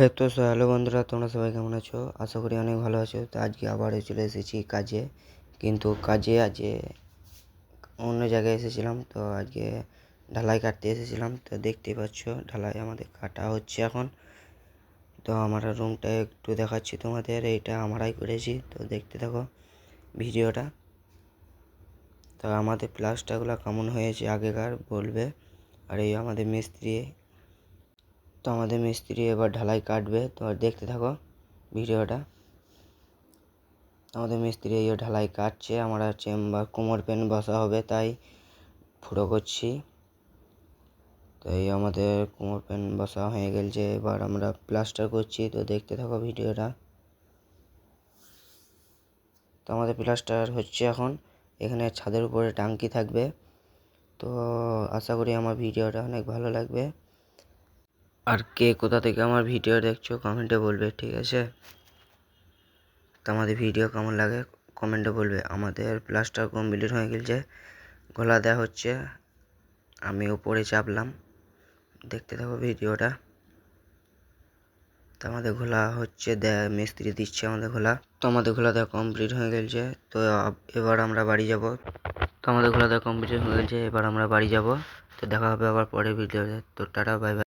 হে তো হ্যালো বন্ধুরা, তোমরা সবাই কেমন আছো? আশা করি অনেক ভালো আছো। তো আজকে আবার চলে এসেছি কাজে। কিন্তু কাজে আজকে অন্য জায়গায় এসেছিলাম, তো আজকে ঢালাই কাটতে এসেছিলাম। তো দেখতেই পাচ্ছ, ঢালাই আমাদের কাটা হচ্ছে এখন। তো আমার রুমটা একটু দেখাচ্ছি তোমাদের, এইটা আমরাই করেছি। তো দেখতে থাকো ভিডিওটা। তো আমাদের প্লাস্টারগুলো কেমন হয়েছে আগেকার, বলবে। আর এই আমাদের মিস্ত্রি তো আমাদের মিস্ত্রি এবার ঢালাই কাটবে। তো দেখতে থাকো ভিডিওটা। আমাদের মিস্ত্রি এই ঢালাই কাটছে, আমরা চেম্বার, কোমর পেন বসা হবে, তাই ফুটো করছি। তো এই আমাদের কোমর পেন বসা হয়ে গেছে এবার আমরা প্লাস্টার করছি। তো দেখতে থাকো ভিডিওটা। তো আমাদের প্লাস্টার হচ্ছে এখন, এখানে ছাদের উপরে টাঙ্কি থাকবে। তো আশা করি আমার ভিডিওটা অনেক ভালো লাগবে। আর কে কোথা থেকে আমার ভিডিও দেখছ, কমেন্টে বলবে, ঠিক আছে? আমাদের ভিডিও কেমন লাগে, কমেন্টে বলবে। আমাদের প্লাস্টার কমপ্লিট হয়ে গেছে, গলা দেওয়া হচ্ছে, আমি উপরে চাপলাম, দেখতে থাকো ভিডিওটা। তো আমাদের ঘোলা হচ্ছে দেয়, মিস্ত্রি দিচ্ছে আমাদের ঘোলা তো আমাদের ঘোলা দেওয়া কমপ্লিট হয়ে গেছে, তো এবার আমরা বাড়ি যাব। তো আমাদের ঘোলা দেওয়া কমপ্লিট হয়ে গেছে, এবার আমরা বাড়ি যাব। তো দেখা হবে আবার পরের ভিডিওতে, তো টাটা, বাই বাই।